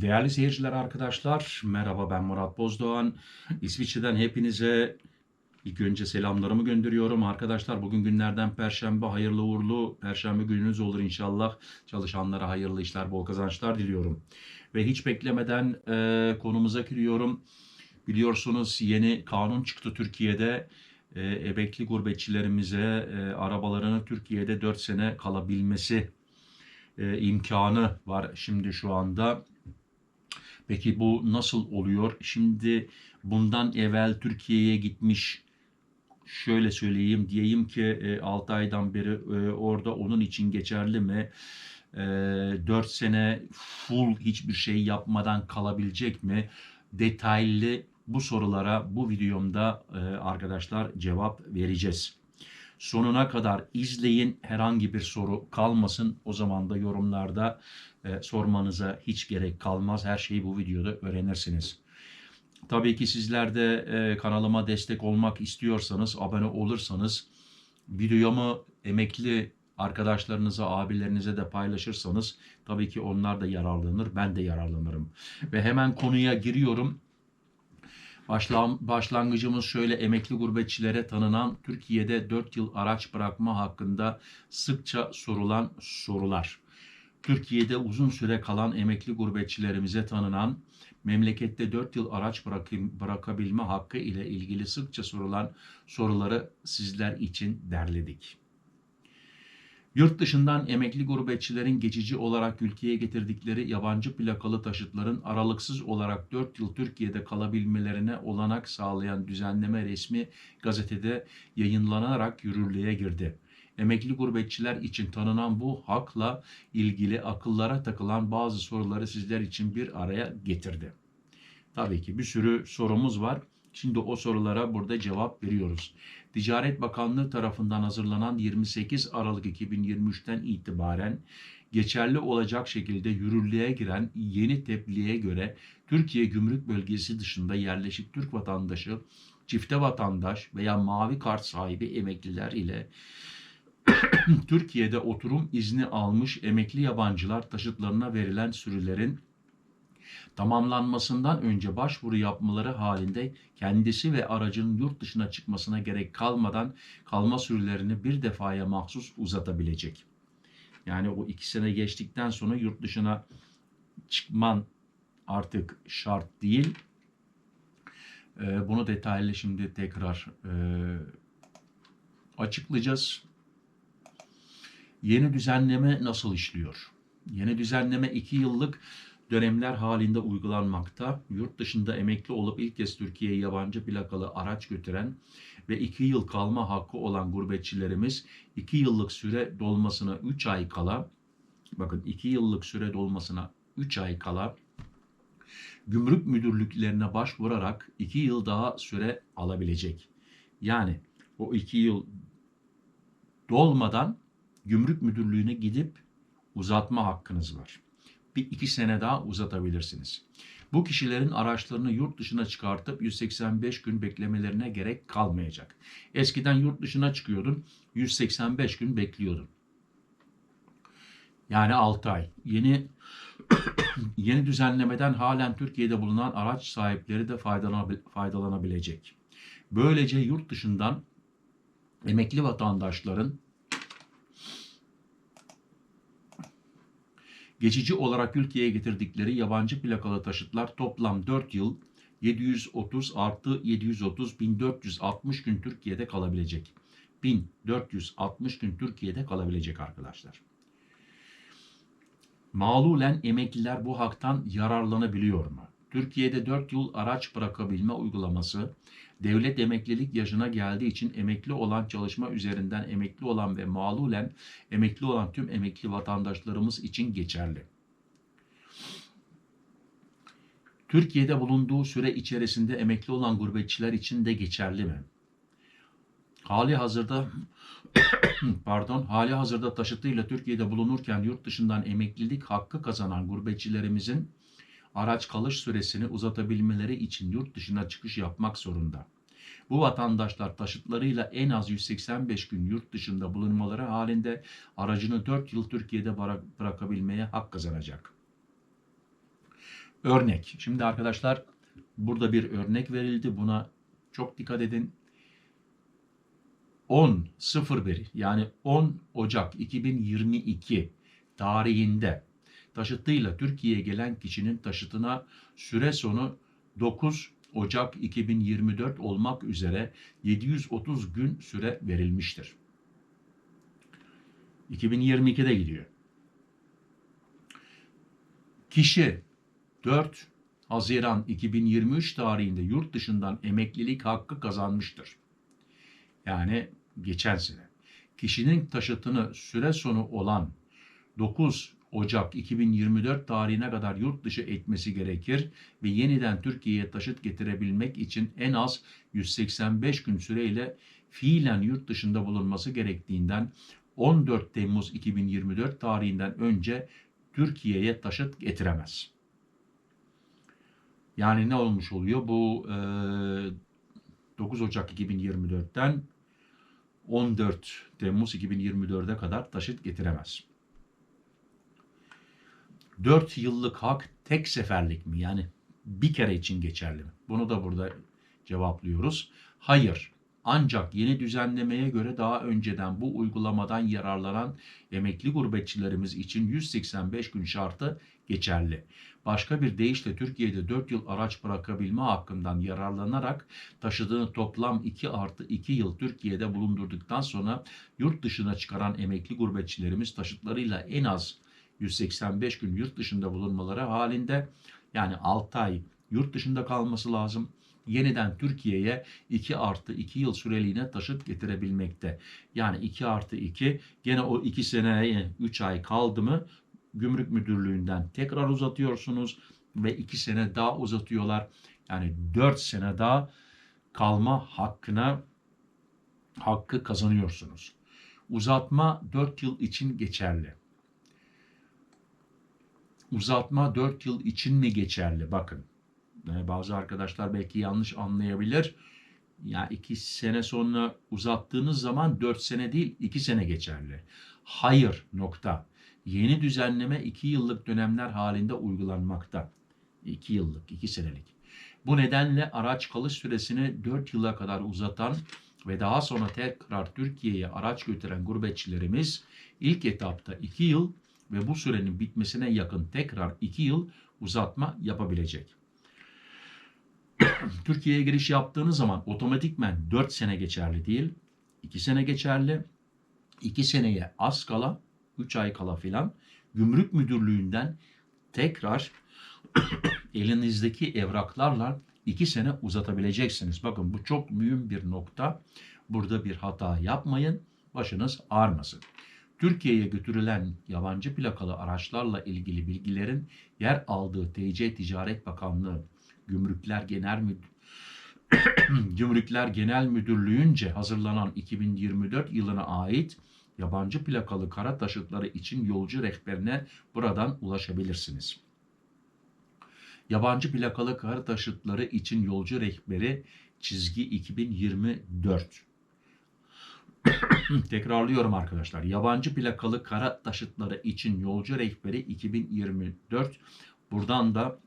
Değerli seyirciler arkadaşlar, merhaba ben Murat Bozdoğan. İsviçre'den hepinize ilk önce selamlarımı gönderiyorum. Arkadaşlar bugün günlerden Perşembe, hayırlı uğurlu Perşembe gününüz olur inşallah. Çalışanlara hayırlı işler, bol kazançlar diliyorum. Ve hiç beklemeden e, konumuza giriyorum. Biliyorsunuz yeni kanun çıktı Türkiye'de. E, emekli gurbetçilerimize e, arabalarını Türkiye'de 4 sene kalabilmesi e, imkanı var şimdi şu anda. Peki bu nasıl oluyor? Şimdi bundan evvel Türkiye'ye gitmiş şöyle söyleyeyim diyeyim ki 6 aydan beri e, orada onun için geçerli mi? E, 4 sene full hiçbir şey yapmadan kalabilecek mi? Detaylı bu sorulara bu videomda e, arkadaşlar cevap vereceğiz. Sonuna kadar izleyin. Herhangi bir soru kalmasın. O zaman da yorumlarda e, sormanıza hiç gerek kalmaz. Her şeyi bu videoda öğrenirsiniz. Tabii ki sizler de e, kanalıma destek olmak istiyorsanız, abone olursanız, videomu emekli arkadaşlarınıza, abilerinize de paylaşırsanız tabii ki onlar da yararlanır, ben de yararlanırım. Ve hemen konuya giriyorum. Başlan, başlangıcımız şöyle emekli gurbetçilere tanınan Türkiye'de 4 yıl araç bırakma hakkında sıkça sorulan sorular. Türkiye'de uzun süre kalan emekli gurbetçilerimize tanınan memlekette 4 yıl araç bırakım, bırakabilme hakkı ile ilgili sıkça sorulan soruları sizler için derledik. Yurt dışından emekli gurbetçilerin geçici olarak ülkeye getirdikleri yabancı plakalı taşıtların aralıksız olarak 4 yıl Türkiye'de kalabilmelerine olanak sağlayan düzenleme resmi gazetede yayınlanarak yürürlüğe girdi. Emekli gurbetçiler için tanınan bu hakla ilgili akıllara takılan bazı soruları sizler için bir araya getirdi. Tabii ki bir sürü sorumuz var. Şimdi o sorulara burada cevap veriyoruz. Ticaret Bakanlığı tarafından hazırlanan 28 Aralık 2023'ten itibaren geçerli olacak şekilde yürürlüğe giren yeni tebliğe göre Türkiye Gümrük Bölgesi dışında yerleşik Türk vatandaşı, çifte vatandaş veya mavi kart sahibi emekliler ile Türkiye'de oturum izni almış emekli yabancılar taşıtlarına verilen sürülerin tamamlanmasından önce başvuru yapmaları halinde kendisi ve aracının yurt dışına çıkmasına gerek kalmadan kalma sürelerini bir defaya mahsus uzatabilecek. Yani o iki sene geçtikten sonra yurt dışına çıkman artık şart değil. Ee, bunu detaylı şimdi tekrar e, açıklayacağız. Yeni düzenleme nasıl işliyor? Yeni düzenleme 2 yıllık dönemler halinde uygulanmakta. Yurt dışında emekli olup ilk kez Türkiye'ye yabancı plakalı araç götüren ve 2 yıl kalma hakkı olan gurbetçilerimiz 2 yıllık süre dolmasına 3 ay kala bakın 2 yıllık süre dolmasına 3 ay kala gümrük müdürlüklerine başvurarak 2 yıl daha süre alabilecek. Yani o 2 yıl dolmadan gümrük müdürlüğüne gidip uzatma hakkınız var bir iki sene daha uzatabilirsiniz. Bu kişilerin araçlarını yurt dışına çıkartıp 185 gün beklemelerine gerek kalmayacak. Eskiden yurt dışına çıkıyordun, 185 gün bekliyordun. Yani 6 ay. Yeni yeni düzenlemeden halen Türkiye'de bulunan araç sahipleri de faydalanabilecek. Böylece yurt dışından emekli vatandaşların geçici olarak ülkeye getirdikleri yabancı plakalı taşıtlar toplam 4 yıl 730 artı 730 1460 gün Türkiye'de kalabilecek. 1460 gün Türkiye'de kalabilecek arkadaşlar. Mağlulen emekliler bu haktan yararlanabiliyor mu? Türkiye'de 4 yıl araç bırakabilme uygulaması devlet emeklilik yaşına geldiği için emekli olan çalışma üzerinden emekli olan ve mağlulen emekli olan tüm emekli vatandaşlarımız için geçerli. Türkiye'de bulunduğu süre içerisinde emekli olan gurbetçiler için de geçerli mi? Hali hazırda pardon, hali hazırda taşıtıyla Türkiye'de bulunurken yurt dışından emeklilik hakkı kazanan gurbetçilerimizin araç kalış süresini uzatabilmeleri için yurt dışına çıkış yapmak zorunda. Bu vatandaşlar taşıtlarıyla en az 185 gün yurt dışında bulunmaları halinde aracını 4 yıl Türkiye'de bırakabilmeye hak kazanacak. Örnek. Şimdi arkadaşlar burada bir örnek verildi. Buna çok dikkat edin. 10.01 yani 10 Ocak 2022 tarihinde taşıtıyla Türkiye'ye gelen kişinin taşıtına süre sonu 9 Ocak 2024 olmak üzere 730 gün süre verilmiştir. 2022'de gidiyor. Kişi 4 Haziran 2023 tarihinde yurt dışından emeklilik hakkı kazanmıştır. Yani geçen sene. Kişinin taşıtını süre sonu olan 9 Ocak 2024 tarihine kadar yurt dışı etmesi gerekir ve yeniden Türkiye'ye taşıt getirebilmek için en az 185 gün süreyle fiilen yurt dışında bulunması gerektiğinden 14 Temmuz 2024 tarihinden önce Türkiye'ye taşıt getiremez. Yani ne olmuş oluyor? Bu e, 9 Ocak 2024'ten 14 Temmuz 2024'e kadar taşıt getiremez. 4 yıllık hak tek seferlik mi? Yani bir kere için geçerli mi? Bunu da burada cevaplıyoruz. Hayır. Ancak yeni düzenlemeye göre daha önceden bu uygulamadan yararlanan emekli gurbetçilerimiz için 185 gün şartı geçerli. Başka bir deyişle Türkiye'de 4 yıl araç bırakabilme hakkından yararlanarak taşıdığı toplam 2 artı 2 yıl Türkiye'de bulundurduktan sonra yurt dışına çıkaran emekli gurbetçilerimiz taşıtlarıyla en az 185 gün yurt dışında bulunmaları halinde yani 6 ay yurt dışında kalması lazım. Yeniden Türkiye'ye 2 artı 2 yıl süreliğine taşıt getirebilmekte. Yani 2 artı 2 gene o 2 seneye 3 ay kaldı mı gümrük müdürlüğünden tekrar uzatıyorsunuz ve 2 sene daha uzatıyorlar. Yani 4 sene daha kalma hakkına hakkı kazanıyorsunuz. Uzatma 4 yıl için geçerli uzatma 4 yıl için mi geçerli? Bakın bazı arkadaşlar belki yanlış anlayabilir. Ya 2 sene sonra uzattığınız zaman 4 sene değil 2 sene geçerli. Hayır nokta. Yeni düzenleme 2 yıllık dönemler halinde uygulanmakta. 2 yıllık, 2 senelik. Bu nedenle araç kalış süresini 4 yıla kadar uzatan ve daha sonra tekrar Türkiye'ye araç götüren gurbetçilerimiz ilk etapta 2 yıl ve bu sürenin bitmesine yakın tekrar 2 yıl uzatma yapabilecek. Türkiye'ye giriş yaptığınız zaman otomatikmen 4 sene geçerli değil, 2 sene geçerli. 2 seneye az kala, 3 ay kala filan gümrük müdürlüğünden tekrar elinizdeki evraklarla 2 sene uzatabileceksiniz. Bakın bu çok mühim bir nokta. Burada bir hata yapmayın, başınız ağrmasın. Türkiye'ye götürülen yabancı plakalı araçlarla ilgili bilgilerin yer aldığı TC Ticaret Bakanlığı Gümrükler Genel Gümrükler Genel Müdürlüğü'nce hazırlanan 2024 yılına ait yabancı plakalı kara taşıtları için yolcu rehberine buradan ulaşabilirsiniz. Yabancı plakalı kara taşıtları için yolcu rehberi çizgi 2024 Tekrarlıyorum arkadaşlar. Yabancı plakalı kara taşıtları için yolcu rehberi 2024. Buradan da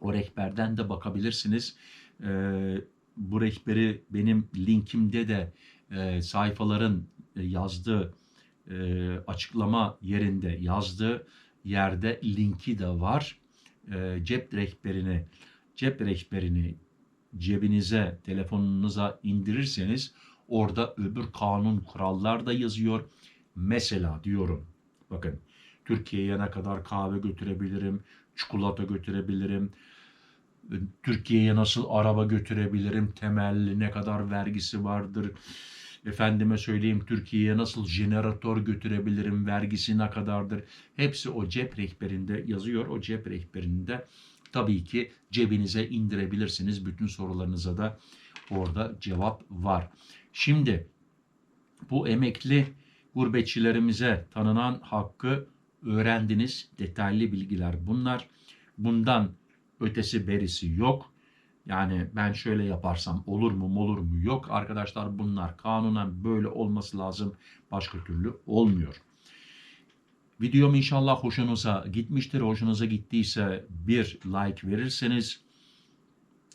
o rehberden de bakabilirsiniz. Ee, bu rehberi benim linkimde de e, sayfaların e, yazdığı e, açıklama yerinde yazdığı yerde linki de var. E, cep rehberini cep rehberini cebinize, telefonunuza indirirseniz Orada öbür kanun kurallar da yazıyor. Mesela diyorum bakın Türkiye'ye ne kadar kahve götürebilirim, çikolata götürebilirim, Türkiye'ye nasıl araba götürebilirim, temelli ne kadar vergisi vardır, efendime söyleyeyim Türkiye'ye nasıl jeneratör götürebilirim, vergisi ne kadardır. Hepsi o cep rehberinde yazıyor. O cep rehberinde tabii ki cebinize indirebilirsiniz. Bütün sorularınıza da orada cevap var. Şimdi bu emekli gurbetçilerimize tanınan hakkı öğrendiniz. Detaylı bilgiler bunlar. Bundan ötesi berisi yok. Yani ben şöyle yaparsam olur mu olur mu yok. Arkadaşlar bunlar kanunen böyle olması lazım. Başka türlü olmuyor. Videom inşallah hoşunuza gitmiştir. Hoşunuza gittiyse bir like verirseniz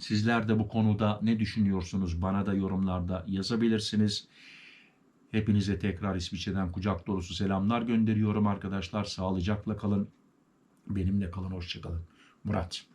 sizler de bu konuda ne düşünüyorsunuz bana da yorumlarda yazabilirsiniz. Hepinize tekrar İsviçre'den kucak dolusu selamlar gönderiyorum arkadaşlar. Sağlıcakla kalın. Benimle kalın. Hoşçakalın. Murat.